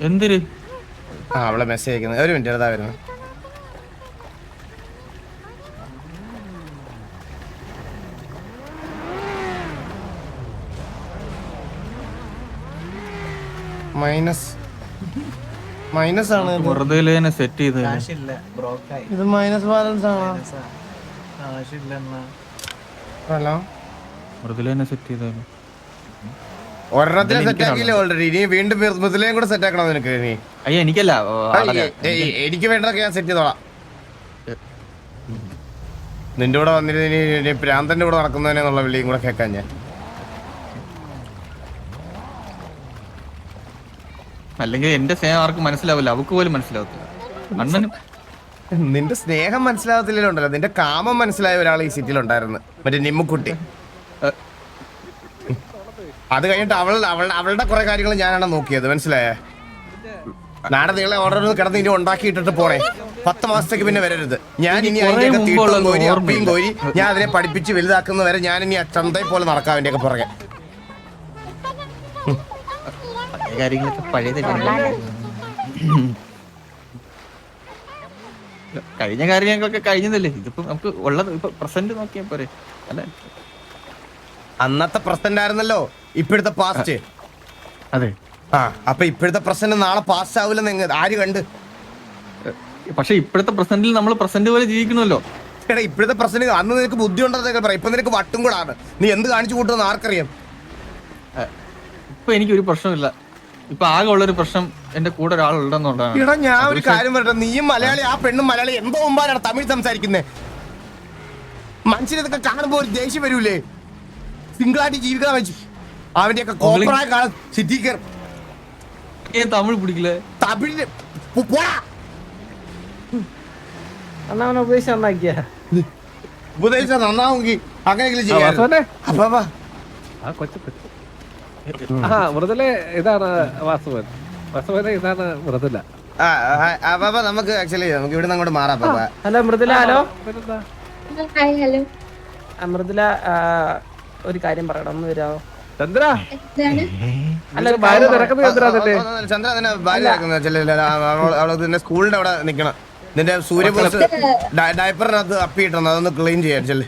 എന്തിര് ആ അവളെ മെസ്സേജ് അയക്കുന്നത് ഒരു മിനിറ്റ് എടുത്താ വരുന്നു. മൈനസ് മൈനസ് ആണ്. വെറുതെ സെറ്റ് ചെയ്ത്? കാശില്ല ബ്രോക്കായി ഇത് മൈനസ് ബാലൻസ് ആണോ? കാശില്ല എന്നാ. ഹലോ? വെറുതെ തന്നെ സെറ്റ് ചെയ്താലും ഒരെണ്ണത്തിനെ സെറ്റ് ആക്കിയില്ല ഓൾറെഡി ഇനി വീണ്ടും മുതലേയും കൂടെ സെറ്റ് ആക്കണം നിനക്ക് ഇനി? അയ്യ എനിക്കല്ല. എനിക്ക് വേണ്ടതൊക്കെ ഞാൻ സെറ്റ് ചെയ്തോളാം. നിന്റെ കൂടെ വന്നിരുന്ന പ്രാന്തന്റെ കൂടെ നടക്കുന്നതിനെന്നുള്ള വിളിയും കൂടെ കേൾക്കാൻ ഞാൻ. അല്ലെങ്കിൽ എന്റെ സ്നേഹം ആർക്കും മനസ്സിലാവില്ല. അവക്ക് പോലും മനസ്സിലാവത്തില്ല. അണ്ണനും നിന്റെ സ്നേഹം മനസ്സിലാകത്തില്ലല്ലോ നിന്റെ കാമം മനസ്സിലായ ഒരാൾ ഈ സിറ്റിയിൽ ഉണ്ടായിരുന്നു. മറ്റേ നിമ്മുക്കുട്ടി. അത് കഴിഞ്ഞിട്ട് അവൾ അവൾ അവളുടെ കുറെ കാര്യങ്ങൾ ഞാനാണ് നോക്കിയത്. മനസ്സിലായേ? നാടൻ നിങ്ങളെ ഓർഡർ കിടന്ന് ഇനി ഉണ്ടാക്കിയിട്ടിട്ട് പോണേ പത്ത് മാസത്തേക്ക് പിന്നെ വരരുത്. ഞാൻ ഇനി അതിന്റെയൊക്കെ തീട്ടും കോരി അപ്പിയും കോരി ഞാൻ അതിനെ പഠിപ്പിച്ച് വലുതാക്കുന്ന വരെ ഞാൻ ഇനി ചന്തയെ പോലെ നടക്കാം അതിന്റെയൊക്കെ പുറകെ. കാര്യങ്ങളൊക്കെ കഴിഞ്ഞ കാര്യങ്ങളൊക്കെ കഴിഞ്ഞതല്ലേ? ഇതിപ്പോ നമുക്ക് ഉള്ളത് ഇപ്പൊ പ്രസന്റ് നോക്കിയാ പോരെ. അല്ല? അന്നത്തെ പ്രസന്റ് ആയിരുന്നല്ലോ. ഇപ്പോഴത്തെ പാസ്റ്റ് അതെ. ആ അപ്പൊ ഇപ്പോഴത്തെ പ്രസന്റ് നാളെ പാസ് ആവില്ല നിങ്ങൾ ആര് കണ്ട്? പക്ഷെ ഇപ്പോഴത്തെ പ്രസന്റിൽ നമ്മൾ പ്രസന്റ് പോലെ ജീവിക്കണമല്ലോ. എടാ ഇപ്പോഴത്തെ പ്രസന്റ് അന്ന് നിനക്ക് ബുദ്ധി ഉണ്ടെന്നൊക്കെ പറയാം ഇപ്പൊ നിനക്ക് വട്ടും കൂടാണ്. നീ എന്ത് കാണിച്ചു കൂട്ടുമെന്ന് ആർക്കറിയാം? ഇപ്പൊ എനിക്കൊരു പ്രശ്നമില്ല. ഇപ്പൊ ആകെ ഉള്ളൊരു പ്രശ്നം എന്റെ കൂടെ ഒരാളുണ്ടെന്നുള്ളതാണ്. എടാ ഞാൻ ഒരു കാര്യം പറയട്ടെ. നീയും മലയാളി ആ പെണ്ണും മലയാളി എന്തോ മുമ്പാലാണ് തമിഴ് സംസാരിക്കുന്നേ. മനുഷ്യനിതൊക്കെ കാണുമ്പോ ഒരു ദേഷ്യം വരൂലേ? സിംഗിളായിട്ട് ജീവിക്കാൻ വെച്ചു അവന്റെയൊക്കെ കോപ്പറായ കാലം സിറ്റി കയറും. ഏ തമിഴ് പിടിക്കില്ലേ? തമിഴിന് ഉപദേശം ഉപദേശിച്ച നന്നാവുമെങ്കിൽ അങ്ങനെയെങ്കിലും ചെയ്യാം. വാസുവിനെ? അപ്പൊ വാ. ആ കൊച്ചു കൊച്ചു. ആ മൃദുല ഇതാണ് വാസുവൻ വാസുവനെ ഇതാണ് മൃദുല. ആ, ആ, ആ, പാപ്പ നമുക്ക് ആക്ച്വലി നമുക്ക് ഇവിടുന്ന് അങ്ങോട്ട് മാറാം ഹലോ മൃദുല ഹലോ. മൃദുല ഒരു കാര്യം പറയണം. ഒന്ന് വരാമോ ചന്ദ്ര? അല്ല ഭാര്യ തിരക്കുന്നത് ചന്ദ്ര ചന്ദ്ര നിന്നെ ഭാര്യ ചില അവൾ നിന്റെ സ്കൂളിന്റെ അവിടെ നിക്കണം. നിന്റെ സൂര്യപോസ്റ്റ് ഡയപ്പറിനകത്ത് അപ്പിയിട്ടുണ്ട് അതൊന്ന് ക്ലീൻ ചെയ്യാൻ ചെല്ലേ.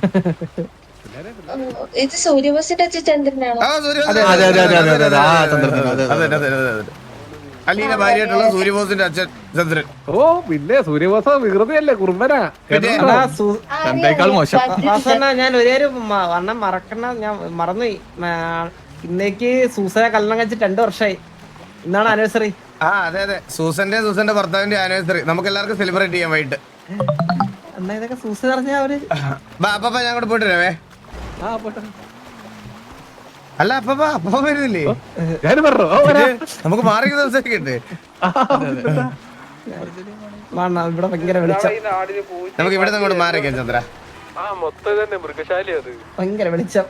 ഇത് സൂര്യബോസിന്റെ ചന്ദ്രനാണോ. അലീന ഭാര്യയായിട്ടുള്ള സൂര്യബോസിന്റെ അച്ഛൻ ചന്ദ്രൻ. ഓ പിന്നെ സൂര്യബോസ വികൃതിയല്ലേ കുറുമ്പനാ. മോശം. ഞാൻ ഒരേ വണ്ണം മറക്കണ ഞാൻ മറന്നുപോയി. മ- ഇന്നേക്ക് സൂസനെ കല്യാണം കഴിച്ചിട്ട് രണ്ടു വർഷമായി ഇന്നാണ് ആനിവേഴ്സറി ആ അതെ അതെ. സൂസന്റെ സൂസന്റെ ഭർത്താവിന്റെ ആനിവേഴ്സറി നമുക്ക് എല്ലാവർക്കും സെലിബ്രേറ്റ് ചെയ്യാൻ വൈകിട്ട് എന്നാ ഇതൊക്കെ സൂസ പറഞ്ഞ അവർ? ബാ, അപ്പപ്പ ഞാൻ അങ്ങോട്ട് പോയിട്ട് വരാവേ. ആ പോട്ടെ. അല്ല അപ്പ അപ്പ വരുന്നില്ലേ? ഞാൻ പറഞ്ഞു. നമുക്ക് മാറി സംസാരിക്കട്ടെ വാണ്ണ, ഇവിടെ ഭയങ്കര വെളിച്ചം. നമുക്ക് ഇവിടെ അങ്ങോട്ട് മാറിക്കാം ചന്ദ്ര. ഭയങ്കര വെളിച്ചം.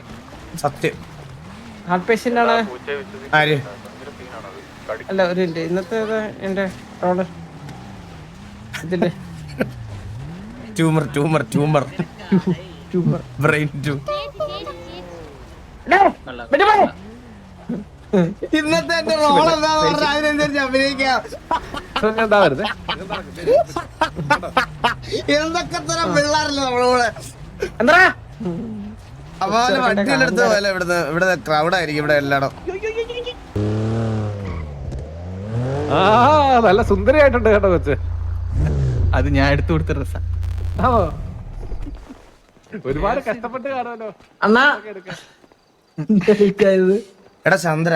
സത്യം. ഹാർട്ട് പേഷ്യന്റ് ആണ് ആര്? അല്ല ഒരു മിനിറ്റ്. ഇന്നത്തെ എന്റെ റോഡ് ഇതിൽ. Tumour tumour tumour. Tumour. Brain tumour. ഇന്നത്തെ എന്റെ റോൾ എന്താന്ന് പറഞ്ഞാൽ അതിനനുസരിച്ച് അഭിനയിക്കാം. എന്തൊക്കെ തരം പിള്ളേരല്ലേ നമ്മളെ കൂടെ? എന്താ? അപ്പൊ വണ്ടിയിലെടുത്ത് പോലെ ഇവിടുന്ന്? ഇവിടെ ക്രൗഡ് ആയിരിക്കും ഇവിടെ എല്ലായിടും ആ നല്ല സുന്ദരിയായിട്ടുണ്ട് കേട്ടോ കൊച്ച്. അത് ഞാൻ എടുത്തു കൊടുത്ത ഡ്രസ്സാ. ഒരുപാട് കഷ്ടപ്പെട്ട് കാണുമല്ലോ. അണ്ണാ. എടാ ചന്ദ്ര.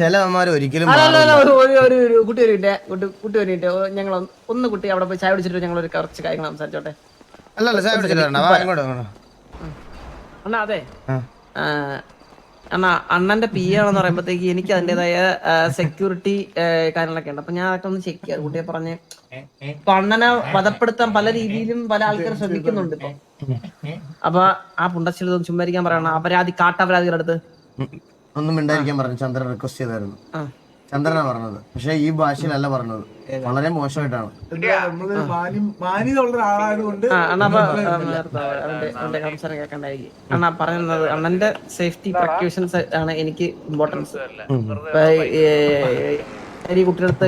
ചില അമ്മമാര് ഒരിക്കലും മാറില്ല. ഒരു ഒരു ഒരു ഒരു കുട്ടി കുട്ടി കുട്ടി വരിട്ടെ ഞങ്ങൾ ഒന്ന് കുട്ടി അവിടെ പോയി ചായ കുടിച്ചിട്ട് ഞങ്ങൾ ഒരു കുറച്ച് കാര്യങ്ങൾ സംസാരിച്ചോട്ടെ. അല്ലല്ല ചായ. അണ്ണാ അതെ. അണ്ണാ അണ്ണന്റെ പി ആണെന്ന് പറയുമ്പോഴത്തേക്ക് എനിക്ക് അതിന്റേതായ സെക്യൂരിറ്റി കാര്യങ്ങളൊക്കെ ഉണ്ട്. അപ്പൊ ഞാൻ അതൊക്കെ ഒന്ന് ചെക്ക് ചെയ്യാം. കുട്ടിയെ പറഞ്ഞ് ഇപ്പൊ അണ്ണനെ വധപ്പെടുത്താൻ പല രീതിയിലും പല ആൾക്കാർ ശ്രമിക്കുന്നുണ്ട് ഇപ്പൊ. അപ്പൊ ആ പുണ്ടച്ചിലൊന്നും ചുമ്മാരിക്കാൻ പറയണം? അപരാധി കാട്ടപരാധികളുടെ അടുത്ത്? ഒന്നും ഉണ്ടായിരിക്കാൻ പറഞ്ഞു. ചന്ദ്രൻ റിക്വസ്റ്റ് ചെയ്തായിരുന്നു. ആ. ചന്ദ്രനാ പറഞ്ഞത്. പക്ഷെ ഈ ഭാഷയിലല്ല പറഞ്ഞത്. വളരെ മോശമായിട്ടാണ്. അണ്ണാ സംസാരം കേൾക്കണ്ടായിരിക്കും. പറയുന്നത് അണ്ണന്റെ സേഫ്റ്റി പ്രക്യൂഷൻസ് ആണ് എനിക്ക് ഇമ്പോർട്ടൻസ് ഈ കുട്ടികളടുത്ത്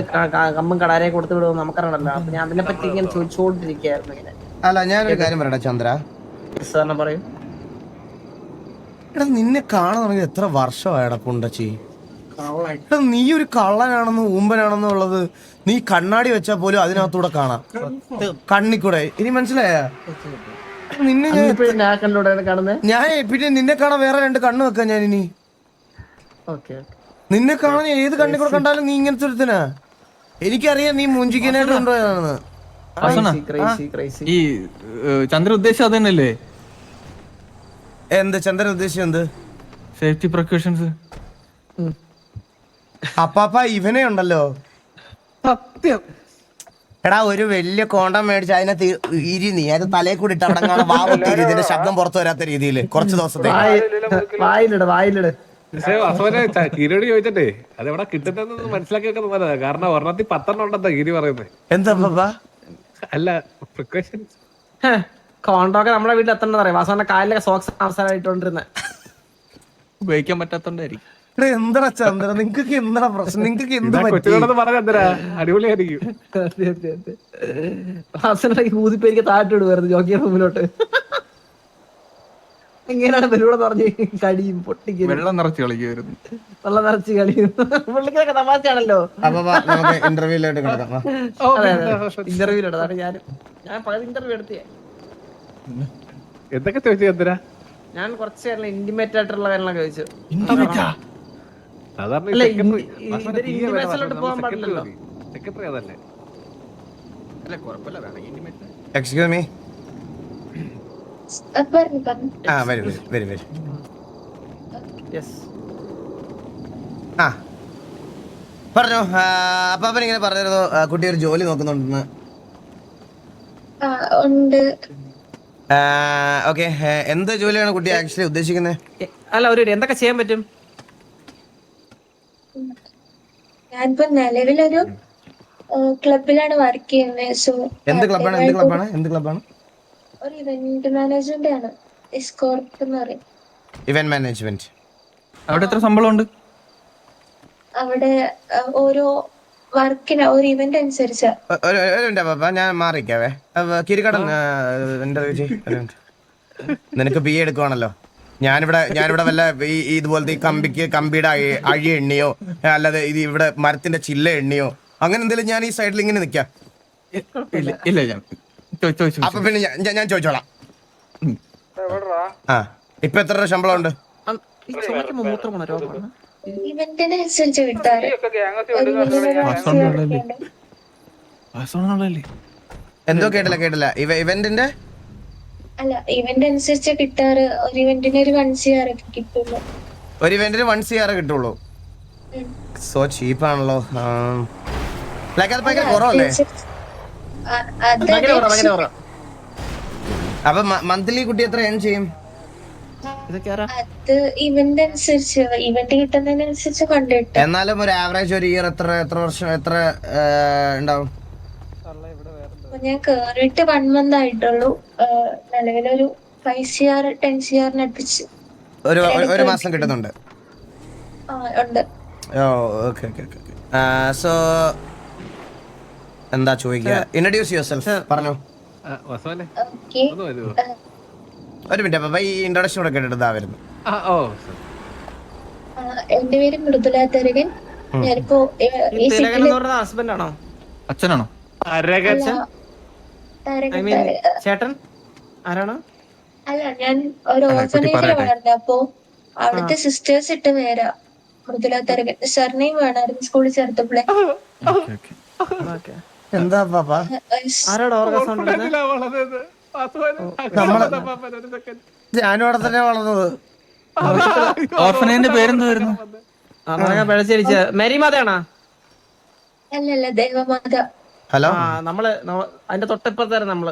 കമ്പും കടാരെ കൊടുത്തു വിടുമെന്ന് നമുക്കറിയണല്ലോ അപ്പൊ ഞാൻ അതിനെ പറ്റി ഇങ്ങനെ ചോദിച്ചുകൊണ്ടിരിക്കുകയായിരുന്നു ഇങ്ങനെ. അല്ല ഞാനൊരു കാര്യം പറയട്ടെ ചന്ദ്ര? സാറിനെ പറയും. എടാ നിന്നെ കാണാൻ തുടങ്ങി എത്ര വർഷമായടാ പുണ്ടച്ചി? എടാ നീ ഒരു കള്ളനാണെന്നും ഊമ്പനാണെന്നും ഉള്ളത് നീ കണ്ണാടി വെച്ചാൽ പോലും അതിനകത്തൂടെ കാണാം. കണ്ണിക്കൂടെ. ഇനി മനസ്സിലായ? നിന്നെ ഞാൻ ഞാൻ പിന്നെ നിന്നെ കാണാൻ വേറെ രണ്ട് കണ്ണ് വെക്കാം ഞാൻ ഇനി. ഓക്കെ നിന്നെ കാണാൻ ഏത് കണ്ണി കൂടെ കണ്ടാലും നീ ഇങ്ങനത്തെ ഒരുത്തനാ. എനിക്കറിയാം നീ മുഞ്ചിക്കാനായിട്ട് കൊണ്ടുപോയതാണെന്ന് ക്രൈസി ക്രൈസി ഈ ചന്ദ്രൻ ഉദ്ദേശം അത് തന്നെയല്ലേ? എന്ത്? ചന്ദ്രൻ ഉദ്ദേശം എന്ത്? സേഫ്റ്റി പ്രിക്കോഷൻസ് അപ്പാപ്പ ഇവനെ ഉണ്ടല്ലോ. സത്യം. എടാ ഒരു വലിയ കോണ്ടം മേടിച്ച് അതിനകത്ത് ഇരിനി ഇരി നീ. അത് തലയിൽ കൂടി ഇട്ട് അവിടെ കാണാൻ വാവത്തിരി ഇതിന്റെ ശബ്ദം പുറത്തു വരാത്ത രീതിയിൽ. കുറച്ച് ദിവസത്തേക്ക്. വായിലിട വായിലിട. പക്ഷേ വാസവനെ കീരോട് ചോദിച്ചിട്ടേ അത് എവിടെ കിട്ടുന്നതെന്ന് മനസ്സിലാക്കി വെക്കുന്നത് നല്ലതാ. കാരണം ഒരെണ്ണത്തിൽ പത്തെണ്ണം ഉണ്ടെന്നാ കീരി പറയുന്നത് എന്താ അപ്പാപ്പ? അല്ല പ്രിക്കോഷൻസ് കോണ്ടോക്കെ നമ്മുടെ വീട്ടിൽ എത്തണ്ടെന്ന് പറയാം. വാസവന്റെ കാലിലൊക്കെ സോക്സ് അവസരമായിട്ടോണ്ടിരുന്നത് ഉപയോഗിക്കാൻ പറ്റാത്തോണ്ടായിരിക്കും. എടാ എന്താ ചന്ദ്ര? നിങ്ങക്ക് എന്താ പ്രശ്നം? നിങ്ങക്ക് എന്ത് അടിപൊളിയായിരിക്കും. ഊതിപ്പേരിക്ക് താഴ്ത്തി വരുന്നു ജോക്കിയ റൂമിലോട്ട്. എങ്ങനെയാണ് പരിപാടി പറഞ്ഞു കടിയും പൊട്ടിക്കും വെള്ളം നിറച്ച് കളിക്കുമായിരുന്നു വെള്ളം നിറച്ച് കളിയും. പുള്ളിക്കൊക്കെ തമാശയാണല്ലോ. അതെ ഇന്റർവ്യൂലോട്ട് അതാണ് ഞാൻ. ഞാൻ പകുതി ഇന്റർവ്യൂ എടുത്തേ എന്തൊക്കെ ചോദിച്ചു എന്തിനാ? ഞാൻ കുറച്ച് കാര്യങ്ങൾ ഇന്റിമേറ്റ് ആയിട്ടുള്ള കാര്യങ്ങളൊക്കെ ചോദിച്ചു. സാധാരണ സെക്രട്ടറി അതല്ലേ. എക്സ്ക്യൂസ് മീ പറഞ്ഞു പറഞ്ഞു. ആ വരും വരും വരും വരും. യെസ് ആ. പറഞ്ഞു. അപ്പാപ്പൻ ഇങ്ങനെ പറഞ്ഞിരുന്നു. കുട്ടി ഒരു ജോലി നോക്കുന്നുണ്ടെന്ന്. ഉണ്ട്. ഓക്കെ. എന്ത് ജോലിയാണ് കുട്ടി ആക്ച്വലി ഉദ്ദേശിക്കുന്നത് അല്ല ഒരു എന്തൊക്കെ ചെയ്യാൻ പറ്റും? ഞാനിപ്പോ നിലവിലൊരു ക്ലബിലാണ് വർക്ക് ചെയ്യുന്നത് സോ എന്ത് ക്ലബാണ് എന്ത് ക്ലബാണ് എന്ത് ക്ലബാണ് ഒരു ഇവന്റ് മാനേജ്മെന്റ് ആണ് എസ്കോർട്ട് എന്ന് പറയും. Event management. അവിടെ എത്ര ശമ്പളം ഉണ്ട് അവിടെ ഓരോ വർക്കിന് ഒരു ഇവന്റ് അനുസരിച്ച്. ഞാൻ മാറിക്കാവേ. കിരിക്കടൻ ഇന്റർവ്യൂ ചെയ്യും നിനക്ക് ബി എ എടുക്കുവാണല്ലോ. ഞാനിവിടെ ഞാനിവിടെ വല്ല ഈ ഇതുപോലത്തെ ഈ കമ്പിക്ക് കമ്പിയുടെ അഴി- അഴി എണ്ണിയോ അല്ലാതെ ഇത് ഇവിടെ മരത്തിന്റെ ചില്ല എണ്ണിയോ അങ്ങനെ എന്തെങ്കിലും ഞാൻ ഈ സൈഡിൽ ഇങ്ങനെ നിക്കാം. ഇല്ല ഇല്ല ഞാൻ അപ്പൊ പിന്നെ ഞാൻ- ഞാൻ- ചോദിച്ചോളാം. ആ ഇപ്പൊ എത്ര രൂപ ശമ്പളം ഉണ്ട് എന്തോ കേട്ടില്ല കേട്ടില്ല. ഇവ ഇവന്റിന്റെ? അല്ല ഇവന്റ് അനുസരിച്ച് കിട്ടാറ്. ഒരു ഇവന്റിന് ഒരു വൺ സി ആർ ഒക്കെ കിട്ടുള്ളൂ. ഒരു ഇവന്റിന് വൺ സി ആർ കിട്ടുള്ളൂ. സോ ചീപ്പാണല്ലോ ലൈക്ക് അത് ഭയങ്കര കുറവല്ലേ അപ്പൊ മന്ത്ലി കുട്ടി എത്ര ഏൺ ചെയ്യും? അത് ഇവന്റ് അനുസരിച്ച് ഇവന്റ് കിട്ടുന്നതിനനുസരിച്ച് ഫണ്ട് കിട്ടും എന്നാലും ഒരു ആവറേജ് ഒരു ഇയർ എത്ര എത്ര വർഷം എത്ര ഉണ്ടാവും? ഞാൻ കേറിയിട്ട് വൺ മന്ത് ആയിട്ടുള്ളൂ. നിലവിലൊരു five C R ten C ആറിന് അടുപ്പിച്ച് ഒരു ഒരു- മാസം കിട്ടുന്നുണ്ട്. ആ, ഉണ്ട്. Oh okay okay okay so എന്താ ചോദിക്കുക? ഇൻട്രൊഡ്യൂസ് യുവർ സെൽഫ് പറഞ്ഞോ. ഒരു മിനിറ്റ് അപ്പൊ ഈ ഇൻട്രൊഡക്ഷൻ കൂടെ കേട്ടിട്ട് വരുന്നു ആ ഓ എന്റെ പേര് മൃദുല തരകൻ. ഞാനിപ്പോ ഹസ്ബൻഡ് ആണോ? അച്ഛനാണോ? അരകച്ച ഐ മീൻ ചേട്ടൻ ആരാണ് അല്ല ഞാൻ ഒരു ഓർഫനേജിൽ വളർന്നു അപ്പോ അവിടുത്തെ സിസ്റ്റേഴ്സ് ഇട്ട് പേരാ മൃദുല തരകൻ സർനെയിം വേണമായിരുന്നു സ്കൂളിൽ ചേർത്തപ്പോഴേ ഓക്കെ ഓക്കെ ഓക്കെ എന്താ പാപ്പ ആരാണ് ഓർഗസം ഞാനും അവിടെ തന്നെ വളർന്നത് ഓർഫനേജിന്റെ പേരെന്തായിരുന്നു ആ പിഴച്ചരിച്ച മേരിമാതയാണോ അല്ലല്ല ദേവമാത ഹലോ? നമ്മൾ അതിന്റെ തൊട്ടിപ്പുറത്തായിരുന്നു നമ്മൾ?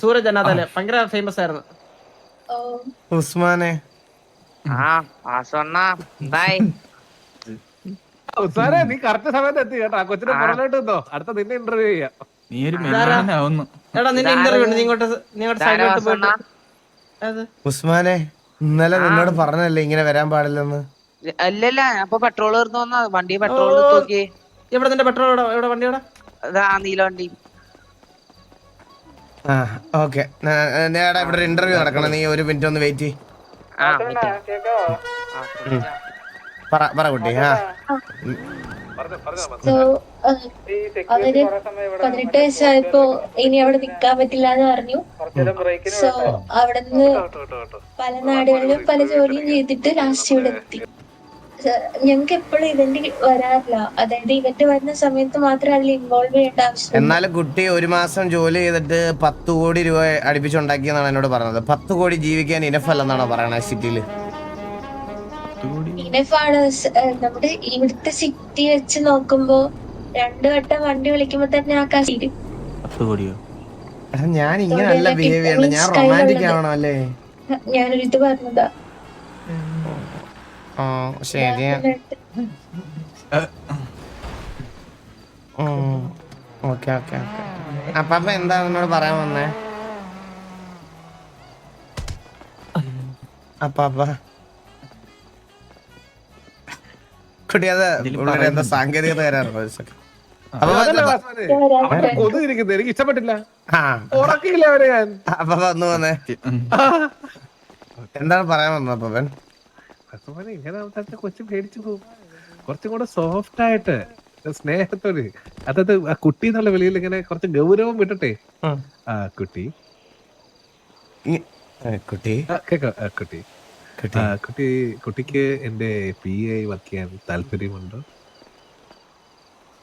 സൂരജ് അനാഥല്ലേ ഭയങ്കര ഫേമസ് ആയിരുന്നു. ഉസ്മാനെ. ഉസ്മാനെ നീ കറക്റ്റ് സമയത്ത് എത്തി കേട്ടോ. ആ പുറകിലോട്ട് നിന്നോ. അടുത്ത നിന്നെ ഇന്റർവ്യൂ ചെയ്യാം. നീ ഒരു എടാ നിന്റെ ഇന്റർവ്യൂ ഉണ്ട്. നീ ഇങ്ങോട്ട് നീ ഇങ്ങോട്ട് സൈഡിലോട്ട് പോയിട്ട് ഉസ്മാനെ ഇന്നലെ നിന്നോട് പറഞ്ഞല്ലേ ഇങ്ങനെ വരാൻ പാടില്ലെന്ന്? അല്ലല്ല ഞാൻ ഇപ്പൊ പെട്രോൾ തീർന്നു വണ്ടി പെട്രോൾ എവിടെ നിന്റെ പെട്രോൾ എവിടെ? എവിടെ വണ്ടി എവിടെ? അതാ നീല ആ ഓക്കെ. നേടാ ഇവിടെ ഒരു ഇന്റർവ്യൂ നടക്കണം. നീ ഒരു മിനിറ്റ് ഒന്ന് വെയിറ്റ്. പറ പറ കുട്ടി ആ. സോ അവർ പതിനെട്ട് വയസ്സായപ്പോ ഇനി അവിടെ നിക്കാൻ പറ്റില്ല എന്ന് പറഞ്ഞു സോ അവിടെ നിന്ന് പല നാടുകളിലും പല ജോലിയും ചെയ്തിട്ട് ലാസ്റ്റ് ഇവിടെ എത്തി. ഞങ്ങൾക്ക് എപ്പോഴും ഇവന്റ് വരാറില്ല. അതായത് ഇവന്റ് വരുന്ന സമയത്ത് മാത്രമേ അതിൽ ഇൻവോൾവ് ചെയ്യേണ്ട ആവശ്യം എന്നാലും കുട്ടി ഒരു മാസം ജോലി ചെയ്തിട്ട് പത്ത് കോടി രൂപ അടുപ്പിച്ചുണ്ടാക്കിയെന്നാണ് എന്നോട് പറഞ്ഞത്. പത്ത് കോടി ജീവിക്കാൻ ഇനഫ് അല്ലെന്നാണോ പറയണത് സിറ്റിയിൽ ഇനഫാണ്. നമ്മുടെ ഇവിടുത്തെ സിറ്റി വെച്ച് നോക്കുമ്പോ രണ്ടു വട്ടം വണ്ടി വിളിക്കുമ്പോ തന്നെ ആ കാശ് ഞാൻ ഇങ്ങനെയല്ല ബിഹേവ് ചെയ്യണ്ട ഞാൻ റൊമാന്റിക് ആവണം അല്ലേ ഞാനൊരു ഇത് പറഞ്ഞതാ. ആ ശരി ഓക്കെ ഓക്കെ ഓക്കെ. അപ്പൊ അപ്പൊ എന്താ എന്നോട് പറയാൻ വന്നേ? അപ്പ അപ്പ കുട്ടി അത് പുള്ളിയുടെ എന്താ സാങ്കേതികത തരാറുണ്ടോ ഒരു second. അപ്പൊ അതല്ല അപ്പൊ- വാസുവിനെ അവിടെ കൊതു ഇരിക്കുന്നത് എനിക്ക് ഇഷ്ടപ്പെട്ടില്ല. ആ. ഉറക്കില്ല അവരെ ഞാൻ. അപ്പൊ അപ്പൊ ഒന്ന് വന്നേ. എന്താണ് പറയാൻ വന്നത് അപ്പൻ വാസുവിനെ ഇങ്ങനെ സംസാരിച്ച കൊച്ചു പേടിച്ചു പോകും. കുറച്ചും കൂടെ സോഫ്റ്റ് ആയിട്ട് സ്നേഹത്തോട്. അതായത് ആ കുട്ടി എന്നുള്ള വെളിയിൽ ഇങ്ങനെ കുറച്ച് ഗൗരവം വിട്ടട്ടെ ആ. കുട്ടി. കുട്ടി? ആ, കേക്കോ ആ, കുട്ടി. കുട്ടി. കുട്ടിക്ക് എന്റെ പി ഐ വർക്ക് ചെയ്യാൻ താല്പര്യമുണ്ടോ?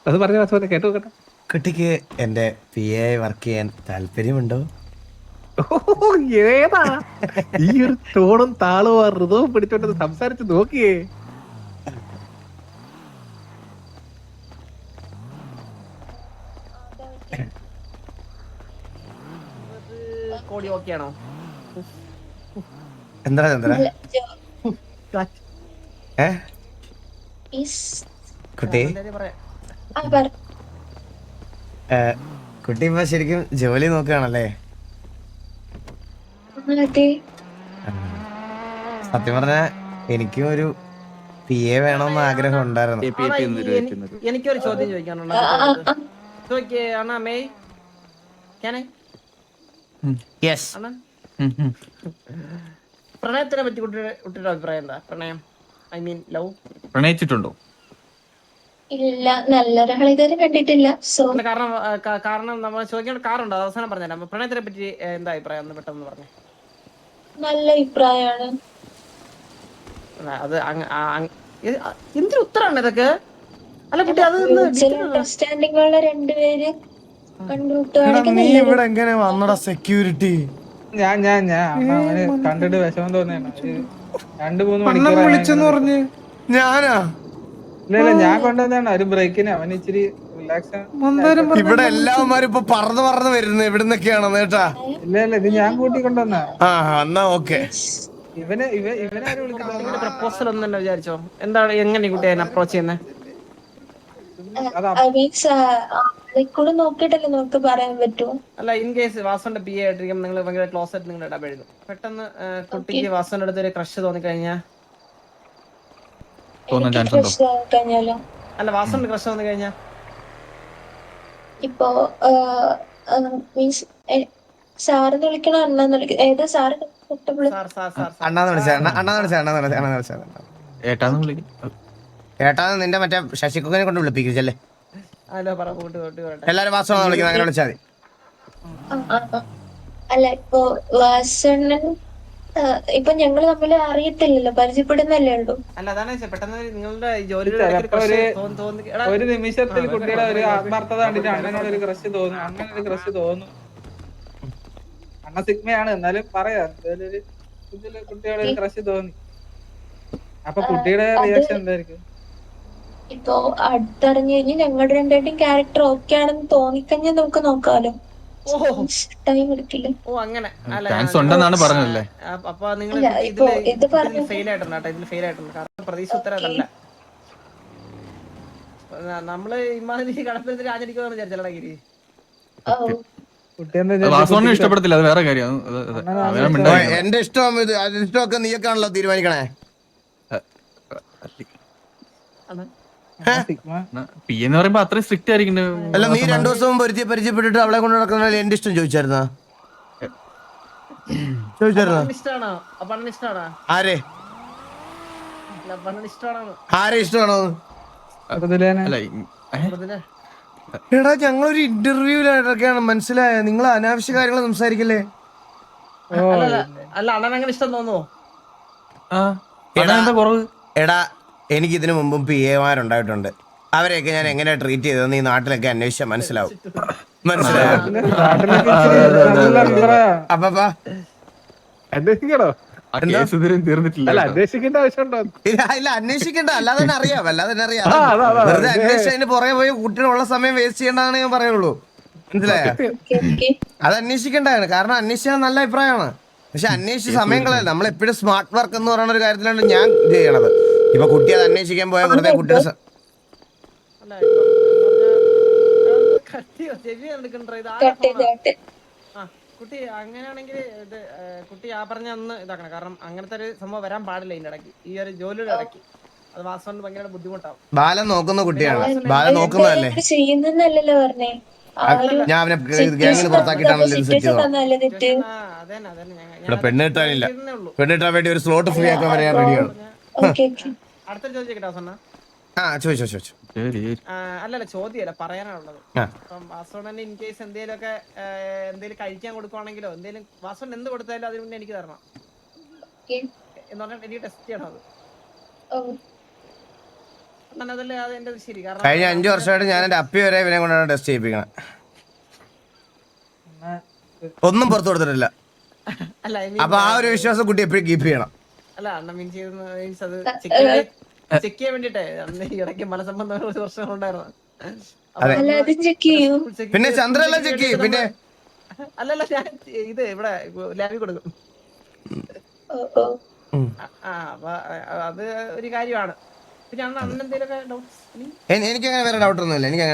അത് പറഞ്ഞ കേട്ടോ കേട്ടോ കുട്ടിക്ക് എന്റെ പി ഐ വർക്ക് ചെയ്യാൻ താല്പര്യമുണ്ടോ? ഏതാ? ഈ ഒരു ടോണും താളവും ആ ഹൃദവും പിടിച്ചോണ്ട് സംസാരിച്ച് നോക്കിയേ. കോടി ഓക്കെ ആണോ എന്താ ചന്ദ്ര? ഏ? കുട്ടി? കുട്ടി ഇപ്പൊ ശരിക്കും ജോലി നോക്കുകയാണല്ലേ? അതെ സത്യം പറഞ്ഞ എനിക്കും ഒരു പി എ വേണമെന്ന് ആഗ്രഹം ഉണ്ടായിരുന്നു. എന്നൊരു ഈ- എനി- എനിക്കൊരു ചോദ്യം ചോദിക്കാനുള്ള അണ്ണാ മേയ് ഞാനേ. യെസ് ഉം. പ്രണയത്തിനെ പറ്റി കുട്ടിയുടെ കുട്ടിയുടെ അഭിപ്രായം എന്താ? പ്രണയം. ഐ മീൻ ലവ് പ്രണയിച്ചിട്ടുണ്ടോ? ഇല്ല നല്ലൊരാളെ ഇതുവരെ കണ്ടിട്ടില്ല സോ കാരണം ആ, ക- കാരണം നമ്മൾ ചോദിക്കേണ്ട കാറുണ്ട്? അവസാനം പറഞ്ഞുതരാം. പ്രണയത്തിനെ പറ്റി ഏ, എന്താ അഭിപ്രായം? ഒന്ന് പെട്ടെന്ന് പറഞ്ഞു. നല്ല അഭിപ്രായമാണ്. അത് എന്തൊരു ഉത്തരാണ് ഇതൊക്കെ? അല്ല കുട്ടി അത് അണ്ടർസ്റ്റാൻഡിംഗ് ഉള്ള രണ്ടുപേര് നീ ഇവിടെ എങ്ങനെ വന്നടാ സെക്യൂരിറ്റി ഞാൻ ഞാൻ ഞാൻ. കണ്ടിട്ട് വിഷമം തോന്നിയാണ് രണ്ടു രണ്ട് മൂന്ന് മണിക്കൂർ വിളിച്ചെന്ന് പറഞ്ഞ് ഞാനാ? ഇല്ല ഇല്ല ഞാൻ കൊണ്ടുവന്നാണ് ഒരു ബ്രേക്കിന് അവൻ ഇച്ചിരി ഇവിടെ എല്ലാവന്മാരും ഇപ്പൊ പറന്ന് പറന്ന് വരുന്നത് ഇവിടുന്നൊക്കെയാണ് കേട്ടാ. ഇല്ല ഇല്ല ഇത് ഞാൻ കൂട്ടിക്കൊണ്ടുവന്ന. ആ എന്നാ ഓക്കെ. ഇവന് ഇവ ഇവനാരും വിളിക്കുന്നത് പ്രപ്പോസൽ വിചാരിച്ചോ? എന്താണ് എങ്ങനെ കുട്ടി അതിനെ അപ്രോച്ച് ചെയ്യുന്നത് അല്ല ഇൻ കേസ് വാസുവിന്റെ പി എ ആയിട്ടിരിക്കും നിങ്ങൾ ഭയങ്കര ക്ലോസ് ആയിട്ട് നിങ്ങൾ ഇടപെടുന്നു പെട്ടെന്ന് കുട്ടിക്ക് വാസുവിന്റെ അടുത്ത് ഒരു ക്രഷ് തോന്നിക്കഴിഞ്ഞാൽ തോന്നാൻ ചാൻസ് ഉണ്ടോ അല്ല വാസുവിന്റെ ക്രഷ് തോന്നി കഴിഞ്ഞാൽ ഇപ്പോ മീൻസ് സാറിന് വിളിക്കണോ അണ്ണാന്ന് വിളിക്കണം ഏതാ sir comfortable sir sir sir sir. അണ്ണാന്ന് വിളിച്ച അണ്ണാന്ന് വിളിച്ച അണ്ണാന്ന് വിളിച്ച അണ്ണാന്ന് വിളിച്ച. ഏട്ടാന്ന് വിളിക്കും. ഏട്ടാ നിന്റെ മറ്റേ ശശികുക്കനെ കൊണ്ട് വിളിപ്പിക്കല്ലേ ഹലോ പറ കൂട്ടി കൂട്ടി പറയട്ടെ എല്ലാരും വാസു വിളിക്കുന്നത് അങ്ങനെ വിളിച്ചാൽ മതി. അല്ല ഇപ്പോ വാസണ്ണൻ ഇപ്പൊ ഞങ്ങൾ തമ്മിൽ അറിയത്തില്ലല്ലോ പരിചയപ്പെടുന്നല്ലേ ഉള്ളൂ. അല്ല അതാണ്. പെട്ടെന്ന് നിങ്ങളുടെ ഈ ജോലിയുടെ ഇടയ്ക്ക് ഒരു crush തോന്നി- തോന്നി എടാ, ഒരു നിമിഷത്തിൽ കുട്ടിയുടെ ഒരു ആത്മാർത്ഥത കണ്ടിട്ട് അണ്ണനോട് ഒരു ക്രഷ് തോന്നും ഒരു ക്രഷ് തോന്നും. അണ്ണ സിഗ്മയാണ് എന്നാലും പറയാം എന്തായാലും ഒരു ഇതിൽ കുട്ടിയുടെ ഒരു ക്രഷ് തോന്നി. അപ്പൊ കുട്ടിയുടെ റിയാക്ഷൻ എന്തായിരിക്കും? ഇപ്പോ അടുത്തറിഞ്ഞു കഴിഞ്ഞ് ഞങ്ങളുടെ രണ്ടുപേരുടെയും ക്യാരക്ടർ ഓക്കെ ആണെന്ന് തോന്നിക്കഴിഞ്ഞാൽ നമുക്ക് നോക്കാലോ. ഓ ടൈം എടുക്കില്ല ഓ അങ്ങനെ. അല്ല ചാൻസ് ഉണ്ടെന്നാണ് പറഞ്ഞല്ലേ അപ്പൊ നിങ്ങൾ ഇപ്പൊ ഇത്. ഫെയിൽ ആയിട്ടുണ്ട് കേട്ടോ ഇതിൽ ഫെയിൽ ആയിട്ടുണ്ട്. കാരണം പ്രതീക്ഷ ഉത്തരം അതല്ല. ന- നമ്മൾ ഇമാതിരി കടപ്പുറത്തിൽ ആചരിക്കുമെന്ന് വിചാരിച്ചല്ലടാ ഗിരി. ഓ. ഇഷ്ടപ്പെടത്തില്ല അത് വേറെ കാര്യം. അത് അത് അത് അവനെ ഓ, മിണ്ടാതിരിക്കണം. എന്റെ ഇഷ്ടം ഇത് അത് ഇഷ്ടമൊക്കെ നീയൊക്കെയാണല്ലോ തീരുമാനിക്കണേ. പി എന്ന് പറയുമ്പോ അത്രയും സ്ട്രിക്റ്റ് ആയിരിക്കും അല്ല നീ രണ്ടു ദിവസം പരിചയ പരിചയപ്പെട്ടിട്ട് അവളെ കൊണ്ട് നടക്കുന്ന എന്റെ ഇഷ്ടം ചോദിച്ചായിരുന്ന? ചോദിച്ചായിരുന്ന? ആരെ? ആരെ ഇഷ്ടമാണോ? എടാ ഞങ്ങളൊരു ഇന്റർവ്യൂലൊക്കെയാണ് മനസ്സിലായ? നിങ്ങൾ അനാവശ്യ കാര്യങ്ങൾ സംസാരിക്കല്ലേ? അല്ല അണ്ണൻ അങ്ങനെ ഇഷ്ടം തോന്നുന്നു ആ എന്താ കുറവ്? എടാ എനിക്ക് ഇതിനു മുമ്പും പി എമാരുണ്ടായിട്ടുണ്ട് അവരെയൊക്കെ ഞാൻ എങ്ങനെ ട്രീറ്റ് ചെയ്തതെന്ന് ഈ നാട്ടിലൊക്കെ അന്വേഷിച്ചാൽ മനസ്സിലാവും മനസ്സിലായോ അപ്പപ്പാ അന്വേഷിക്കണോ ഇല്ല അന്വേഷിക്കണ്ട അല്ലാതെ തന്നെ അറിയാം അല്ലാതെ തന്നെ അറിയാം വെറുതെ അന്വേഷിച്ചതിന് പുറകെ പോയി കുട്ടികളുള്ള സമയം വേസ്റ്റ് ചെയ്യേണ്ടതാണ് ഞാൻ പറയുള്ളൂ മനസ്സിലായോ അത് അന്വേഷിക്കണ്ടാണ് കാരണം അന്വേഷിച്ചാൽ നല്ല അഭിപ്രായമാണ് പക്ഷെ അന്വേഷിച്ച് സമയം കളയല്ല നമ്മൾ എപ്പോഴും സ്മാർട്ട് വർക്ക് എന്ന് പറയുന്ന ഒരു കാര്യത്തിലാണ് ഞാൻ ചെയ്യണത് ഇപ്പൊ കുട്ടി അത് അന്വേഷിക്കാൻ പോയ വെറുതെ കട്ട്? കട്ട്. ആ കുട്ടി അങ്ങനെയാണെങ്കിൽ ഇത് കുട്ടി ആ പറഞ്ഞ ഒന്ന് ഇതാക്കണം. കാരണം അങ്ങനത്തെ ഒരു സംഭവം വരാൻ പാടില്ല ഇതിന്റെ ഇടയ്ക്ക്. ഈ ഒരു ജോലിയുടെ ഇടയ്ക്ക്. അത് വാസ്തവന് ഭയങ്കര ബുദ്ധിമുട്ടാവും. ബാലൻ നോക്കുന്ന കുട്ടിയാണ്. ബാലൻ നോക്കുന്നതല്ലേ ചെയ്യുന്നല്ലോ പറഞ്ഞേ. ഞാൻ അവനെ ഗ്യാങ്ങിന് പുറത്താക്കിയിട്ടാണല്ലോ ഇവിടെ ഞാൻ പെണ്ണ് കിട്ടാനില്ല. ചെയ്തതേ പെണ്ണ് കിട്ടാൻ വേണ്ടി ഒരു സ്ലോട്ട് ഫ്രീ ആക്കാൻ വരെ ഞാൻ റെഡിയാണ്. അടുത്ത ചോദ്യം കേട്ടോ സണ്ണ ആ ചോദിച്ചോ ചോദിച്ചു. അല്ലല്ല ചോദ്യമല്ല പറയാനാണുള്ളത് അപ്പം വാസവണ്ണന് ഇൻ കേസ് എന്തെങ്കിലും ഒക്കെ എന്തെങ്കിലും കഴിക്കാൻ കൊടുക്കുവാണെങ്കിലോ എന്തെങ്കിലും വാസോൺ എന്ത് കൊടുത്താലും അതിന് മുന്നേ എനിക്ക് തരണം. എന്ന് പറഞ്ഞാൽ എനിക്ക് ടെസ്റ്റ് ചെയ്യണം അത്. ഓ. അണ്ണൻ അതല്ലേ അത് എന്റെ ശരി. കാരണം കഴിഞ്ഞ അഞ്ചു വർഷമായിട്ട് ഞാൻ എന്റെ അപ്പി വരെ ഇവനെ കൊണ്ടാണ് ടെസ്റ്റ് ചെയ്യിപ്പിക്കണം. ഒന്നും പുറത്തു കൊടുത്തിട്ടില്ല. അപ്പൊ ആ ഒരു വിശ്വാസം കുട്ടി എപ്പോഴും കീപ്പ് ചെയ്യണം. അല്ല അണ്ണൻ മീൻസ് ചെയ്ത് മീൻസ് അത് ചെക്ക് ചെയ്യാൻ ചെക്ക് ചെയ്യാൻ വേണ്ടിട്ടേ അന്ന് ഇടയ്ക്ക് മനസ്സംബന്ധം ഒരു വർഷം ഉണ്ടായിരുന്നു. അല്ല അത് ചെക്ക് പിന്നെ ചന്ദ്രല്ല ചെക്ക് ചെയ്യും. പിന്നെ അല്ലല്ല ഞാൻ ഇത് ഇവിടെ ലാബിൽ കൊടുക്കും. ആ, അപ്പൊ അത് ഒരു കാര്യമാണ്. പിന്നെ അണ്ണൻ ഡൗട്ട് എന്തെങ്കിലുമൊക്കെ ഡൗട്ട്സ് എനിക്ക് അങ്ങനെ വേറെ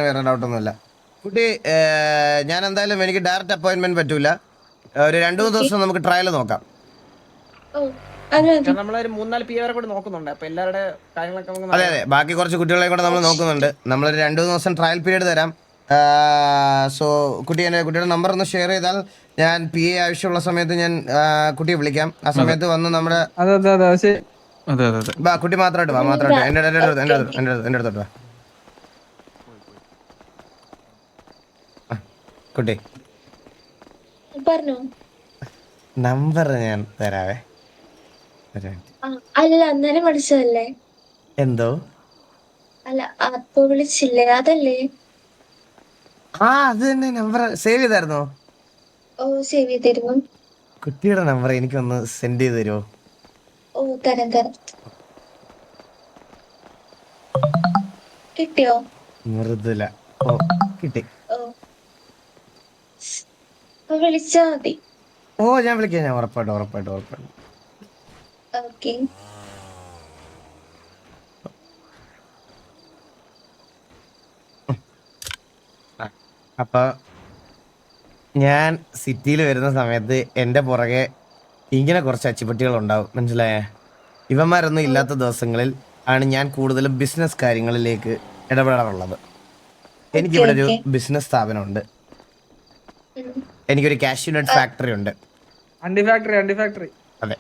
വേറെ ഡൗട്ടൊന്നുമില്ല കുട്ടി ഞാൻ എന്തായാലും എനിക്ക് ഡയറക്റ്റ് അപ്പോയിന്റ്മെന്റ് പറ്റൂല. ഒരു രണ്ടു മൂന്ന് ദിവസം നമുക്ക് ട്രയൽ നോക്കാം. ഓ. അത് അതെ. അതെ ബാക്കി കുറച്ച് കുട്ടികളെ കൂടെ നമ്മൾ നോക്കുന്നുണ്ട്. നമ്മളൊരു രണ്ടു മൂന്ന് ദിവസം ട്രയൽ പീരീഡ് തരാം. സോ കുട്ടി എന്റെ കുട്ടിയുടെ നമ്പർ ഒന്ന് ഷെയർ ചെയ്താൽ ഞാൻ പി എ ആവശ്യമുള്ള സമയത്ത് ഞാൻ കുട്ടിയെ വിളിക്കാം. ആ സമയത്ത് വന്ന് നമ്മുടെ അതെ അതെ അതെ അതെ അതെ അതെ ബാ കുട്ടി മാത്രമായിട്ട് വാ മാത്രമായിട്ട് എന്റെ എന്റെ അടുത്ത് എന്റെ അടുത്ത് എന്റെ അടുത്ത് എന്റെ അടുത്തോട്ട് വാ. കുട്ടി. നമ്പർ ഞാൻ തരാവേ. അല്ല അന്നേരം വിളിച്ചതല്ലേ? എന്തോ? അല്ല അപ്പൊ വിളിച്ചില്ലേ? അതല്ലേ? ആ അത് തന്നെ നമ്പർ സേവ് ചെയ്തായിരുന്നോ? ഓ സേവ് ചെയ്തിരുന്നു. കുട്ടിയുടെ നമ്പർ എനിക്കൊന്ന് സെൻഡ് ചെയ്ത് തരുമോ? ഓ തരാം തരാം. കിട്ടിയോ? മൃദുല ഓ കിട്ടി. വിളിച്ചാ മതി. ഓ ഞാൻ വിളിക്കാം ഞാൻ ഉറപ്പായിട്ടും ഉറപ്പായിട്ടും ഉറപ്പായിട്ടും. ഓക്കെ അപ്പൊ ഞാൻ സിറ്റിയിൽ വരുന്ന സമയത്ത് എന്റെ പുറകെ ഇങ്ങനെ കുറച്ച് അച്ചുപെട്ടികൾ ഉണ്ടാവും മനസ്സിലായേ? ഇവന്മാരൊന്നും ഇല്ലാത്ത ദിവസങ്ങളിൽ ആണ് ഞാൻ കൂടുതലും ബിസിനസ് കാര്യങ്ങളിലേക്ക് ഇടപെടാറുള്ളത്. എനിക്കിവിടെ ഒരു ബിസിനസ് സ്ഥാപനമുണ്ട്. എനിക്കൊരു കാഷ്യൂ നട്ട് ഫാക്ടറി ഉണ്ട്. അണ്ടി ഫാക്ടറി അണ്ടി ഫാക്ടറി അതെ.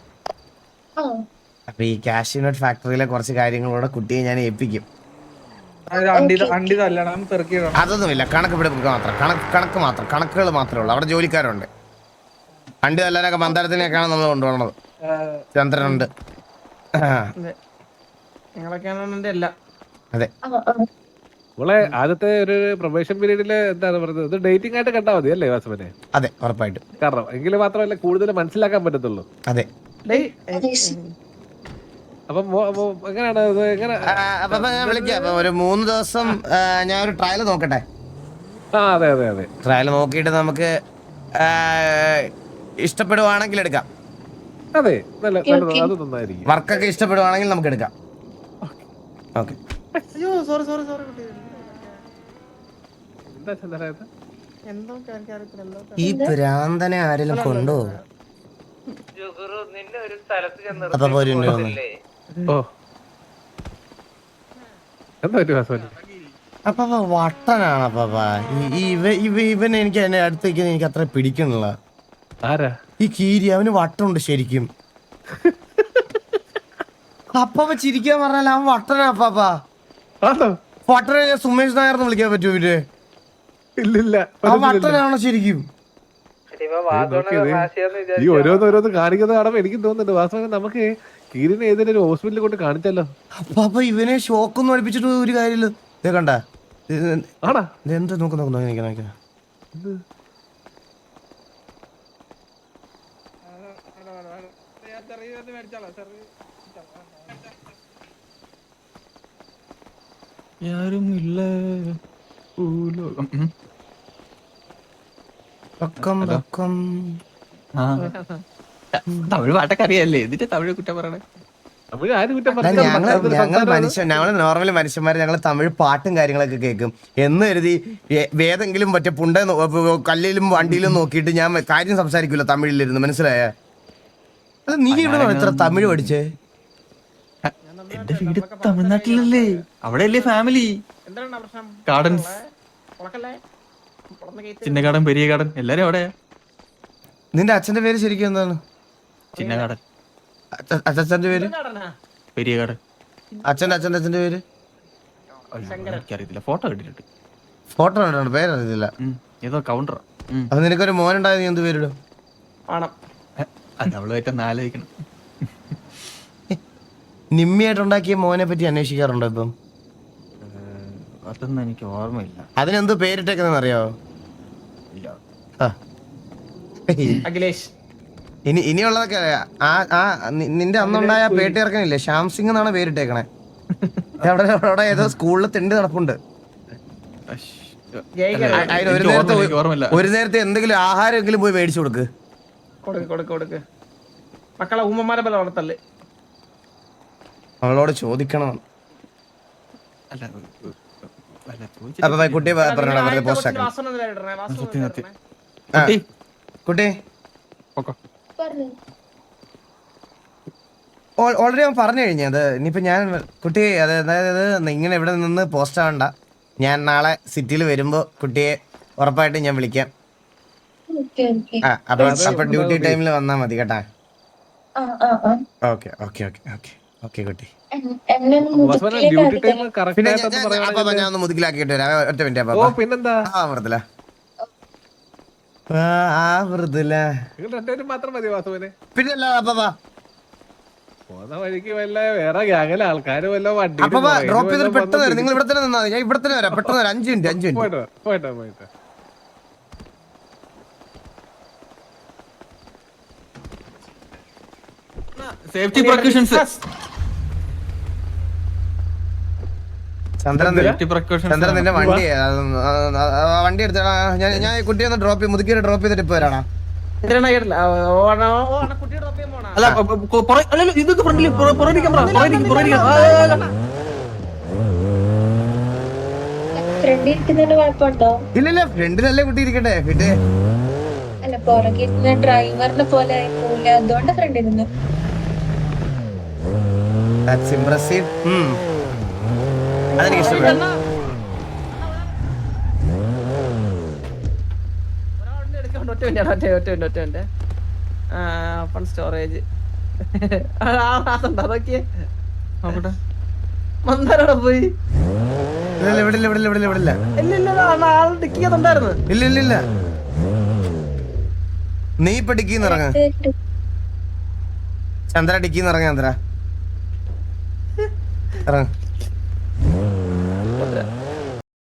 അപ്പൊ ഈ കാഷ്യൂനട്ട് ഫാക്ടറിയിലെ കുറച്ച് കാര്യങ്ങളോടെ കുട്ടിയെ ഞാൻ ഏൽപ്പിക്കും. അണ്ടി അണ്ടി അതൊന്നുമില്ല കണക്ക് പിടിപ്പിക്കുക മാത്രം. കണക്ക് കണക്ക് മാത്രം. കണക്കുകൾ മാത്രമേ ഉള്ളൂ. അവിടെ ജോലിക്കാരുണ്ട്. വണ്ടി തല്ലാനൊക്കെ മന്ദാരത്തിനെയൊക്കെയാണ് നമ്മൾ കൊണ്ടുപോകുന്നത് ചന്ദ്രനുണ്ട്. അതെ. നമ്മളെ ആദ്യത്തെ ഒരു പ്രൊബേഷൻ പീരീഡിൽ എന്താണ് പറയുന്നത് ഇത് ഡേറ്റിംഗ് ആയിട്ട് കണ്ടാൽ മതി അല്ലേ വാസവനെ? അതെ ഉറപ്പായിട്ടും. കാരണം എങ്കിലും മാത്രമല്ല കൂടുതൽ മനസ്സിലാക്കാൻ പറ്റത്തുള്ളൂ. അതെ. വിളിക്കാം. ഒരു മൂന്ന് ദിവസം ഞാൻ ഒരു ട്രയൽ നോക്കട്ടെ? അതെ അതെ അതെ. ട്രയൽ നോക്കിയിട്ട് നമുക്ക് ഇഷ്ടപ്പെടുവാണെങ്കിൽ എടുക്കാം. അതെ നല്ല നല്ലത്. അത് നന്നായിരിക്കും. വർക്കൊക്കെ ഇഷ്ടപ്പെടുവാണെങ്കിൽ നമുക്ക് എടുക്കാം. ഓക്കെ. അയ്യോ സോറി സോറി സോറി എന്തോ ഈ ഭ്രാന്തനെ ആരെങ്കിലും കൊണ്ടുപോകും? അപ്പൊ അപ്പൊ വട്ടനാണ് ഇവൻ എനിക്ക് എന്നെ അടുത്തേക്ക് എനിക്ക് അത്ര പിടിക്കണില്ല ആരാ? ഈ കീരി അവന് വട്ടമുണ്ട് ശരിക്കും. അപ്പാപ്പ ചിരിക്കാൻ പറഞ്ഞാൽ അവൻ വട്ടനാ അപ്പാപ്പ വട്ടനെ ഞാൻ സുമേഷ് നായർന്ന് വിളിക്കാൻ പറ്റുമോ ഇവർ? ഇല്ലില്ല അവൻ വട്ടനാണോ ശരിക്കും? ഈ ഓരോന്നോരോന്ന് ഓരോന്ന് ഓരോന്ന് കാണിക്കുന്നത് കാണുമ്പോ എനിക്ക് തോന്നുന്നുണ്ട്. വാസ്തവം നമുക്ക് കീരിനെ ഏതെങ്കിലും ഒരു ഹോസ്പിറ്റലിൽ കൊണ്ട് കാണിച്ചല്ലോ അപ്പൊ ഇവനെ ഷോക്കൊന്നും അടിപ്പിച്ചിട്ട് ഒരു കാര്യമില്ല. ഇത് കണ്ട. ആണാ? എന്ത് നോക്ക് നോക്ക് നോക്കി നോക്കി യാരും ഇല്ല ഭൂലോകം. പക്കം പക്കം. ആ. തമിഴ് പാട്ടൊക്കെ അറിയാല്ലേ എന്നിട്ട് തമിഴ് കുറ്റം പറയണേ? തമിഴ് ആരും കുറ്റം അല്ല. ഞങ്ങൾ മക്കളുടെ ഞങ്ങൾ സംസാരം മനുഷ്യ ഞങ്ങൾ നോർമലി മനുഷ്യന്മാര് ഞങ്ങൾ തമിഴ് പാട്ടും കാര്യങ്ങളൊക്കെ കേൾക്കും എന്ന് കരുതി വേദെങ്കിലും വേതെങ്കിലും മറ്റേ പുണ്ട കല്ലിലും വണ്ടിയിലും നോക്കിയിട്ട് ഞാൻ കാര്യം സംസാരിക്കൂല തമിഴിലിരുന്ന്. മനസ്സിലായ? അല്ല നീ ഇവിടെ ഇത്ര തമിഴ് പഠിച്ചേ? എന്റെ വീട് തമിഴ്നാട്ടിലല്ലേ? അവിടെയല്ലേ ഫാമിലി എന്താണ് പ്രശ്നം? ഗാർഡൻസ് കയറ്റി പെരിയ കാടൻ എല്ലാരും അവിടെയാ നിന്റെ അച്ഛന്റെ പേര് ശരിക്കും എന്താണ്? ചിന്നകാടൻ. അച്ഛന്റെ പേര്? പെരിയ കാടൻ അച്ഛന്റെ അച്ഛന്റെ അച്ഛന്റെ പേര്? എനിക്കറിയത്തില്ല. ഫോട്ടോ കിട്ടിയിട്ടുണ്ട്. ഫോട്ടോ കണ്ടിട്ടുണ്ട് പേരറിയത്തില്ല. ഏതോ കൗണ്ടറാ ഉം. അപ്പൊ നിനക്കൊരു മോനുണ്ടായത് നീ എന്ത് പേരിടും? നിമ്മിയായിട്ടുണ്ടാക്കിയ മോനെ പറ്റി അന്വേഷിക്കാറുണ്ടോ ഇപ്പം? അതൊന്നും എനിക്ക് ഓർമ്മയില്ല. അതിനെന്ത് പേരിട്ടേക്കെന്ന് അറിയാവോ ഇല്ല. ആ. അഖിലേഷ്. ഇനി ഇനിയുള്ളതൊക്കെ ആ ആ നി- നിന്റെ അന്നുണ്ടായ പേട്ടി ഇറക്കണില്ലേ? ശ്യാം സിംഗ് എന്നാണ് പേരിട്ടേക്കണേ. അവിടെ അവിടെ ഏതോ സ്കൂളിൽ തിണ്ടി നടപ്പുണ്ട്. അതിന് ഒരു എനിക്ക് നേരത്തെ ഓർമ്മയില്ല, എനിക്ക് ഓർമ്മയില്ല. ഒരു നേരത്തെ എന്തെങ്കിലും ആഹാരമെങ്കിലും പോയി മേടിച്ചു കൊടുക്ക്. കൊടുക്ക് കൊടുക്ക് കൊടുക്ക്. മക്കളെ ഉമ്മമാരെ പോലെ വളർത്തല്ലേ? അവളോട് ചോദിക്കണം. അല്ല ഉ- ഉ- അല്ല ചോദിച്ചിട്ട് അപ്പൊ കുട്ടി കുട്ടിയെ പ- പറഞ്ഞോടാ വെറുതെ പോസ്റ്റ് കുട്ടി, കുട്ടി പൊക്കോ. പറഞ്ഞു. ഓൾറെഡി അവൻ പറഞ്ഞു കഴിഞ്ഞു അത് ഇനിയിപ്പോ ഞാൻ കുട്ടി അത് അതായത് ഇങ്ങനെ ഇവിടെ നിന്ന് പോസ്റ്റ് ആവണ്ട. ഞാൻ നാളെ സിറ്റിയിൽ വരുമ്പോ കുട്ടിയെ ഉറപ്പായിട്ടും ഞാൻ വിളിക്കാം. ആ അപ്പൊ അപ്പൊ ഡ്യൂട്ടി ടൈമിൽ വന്നാ മതി കേട്ടാ. Okay okay okay okay okay കുട്ടി. പിന്നെ അപ്പൊ ഞാൻ ഒന്ന് മുതുകിലാക്കിയിട്ട് വരാം. ഒറ്റ മിനിറ്റ് ഓ അപ്പൊ. പിന്നെന്താ? ആ മൃദുല ആ, ആ മൃദുല നിങ്ങൾ മാത്രം മതി വാസവന് പിന്നെ അല്ല അപ്പ പോകുന്ന വഴിക്ക് വല്ല വേറെ ഗ്യാങ്ങിലെ ആൾക്കാര് വല്ല വണ്ടി അപ്പൊ ഡ്രോപ്പ് ചെയ്തിട്ട് പെട്ടെന്ന് വരാം. നിങ്ങൾ ഇവിടെ തന്നെ നിന്നാ ഞാൻ ഇവിടെ തന്നെ വരാം. പെട്ടെന്ന് വരാം. അഞ്ച് മിനിറ്റ് അഞ്ച് മിനിറ്റ്. പോയിട്ട് വാ, പോയിട്ട് വാ, പോയിട്ട് സേഫ്റ്റി പ്രിക്കോഷൻസ് ചന്ദ്രൻ നിന്റെ വണ്ടി വണ്ടി എടുത്തടാ. ഞാൻ ഞാൻ ഈ കുട്ടിയെ ഒന്ന് ഡ്രോപ്പ് മുതുക്കിയിട്ട് ഡ്രോപ്പ് ചെയ്തിട്ട് ഇപ്പൊ വരാണോ എന്തിനാ കേട്ടില്ല ആ, ഓ, ഓ, ഓ, ഓ, കുട്ടി ഡ്രോപ്പ് ചെയ്യാൻ പോണാ. അല്ല പ- പ- കൊ- പുറ- അല്ലല്ല, ഇതൊക്കെ ഫ്രണ്ടിൽ പുറകിൽ ക്യാമറ. പുറകിൽ പുറകിൽ ഫ്രണ്ടിൽ ഇരിക്കുന്നതിന് കുഴപ്പമുണ്ടോ? ഇല്ല ഇല്ല ഫ്രണ്ടിലല്ലേ കുട്ടി ഇരിക്കട്ടെ. പിന്നെ അല്ല പുറകെ ഇരുന്ന ഡ്രൈവറിനെ പോലെ ആയി പോവില്ല. അതുകൊണ്ട് ഫ്രണ്ടിൽ നിന്ന്. ദാറ്റ്സ് ഇംപ്രസീവ് അതെനിക്ക് ഇഷ്ടപ്പെട്ടു. ഒറ്റ മിനിറ്റ് ഒറ്റ ഒറ്റ മിനിറ്റ് ഒറ്റ മിനിറ്റ്. ഫൺ സ്റ്റോറേജ് അതൊക്കെ. മന്ദാരോടെ പോയി. ഇല്ല ഇല്ല, ഇവിടെ ഇല്ല ഇവിടെ ഇല്ല ഇവിടെ ഇല്ല ആൾ ഡിക്കി ഇല്ല ഇല്ല ഇല്ല നീ ഇപ്പൊ ഡിക്കിന്ന് ഇറങ്ങ. ചന്ദ്ര ഡിക്കിന്ന് ഇറങ്ങ ചന്ദ്ര. ഇറങ്ങ.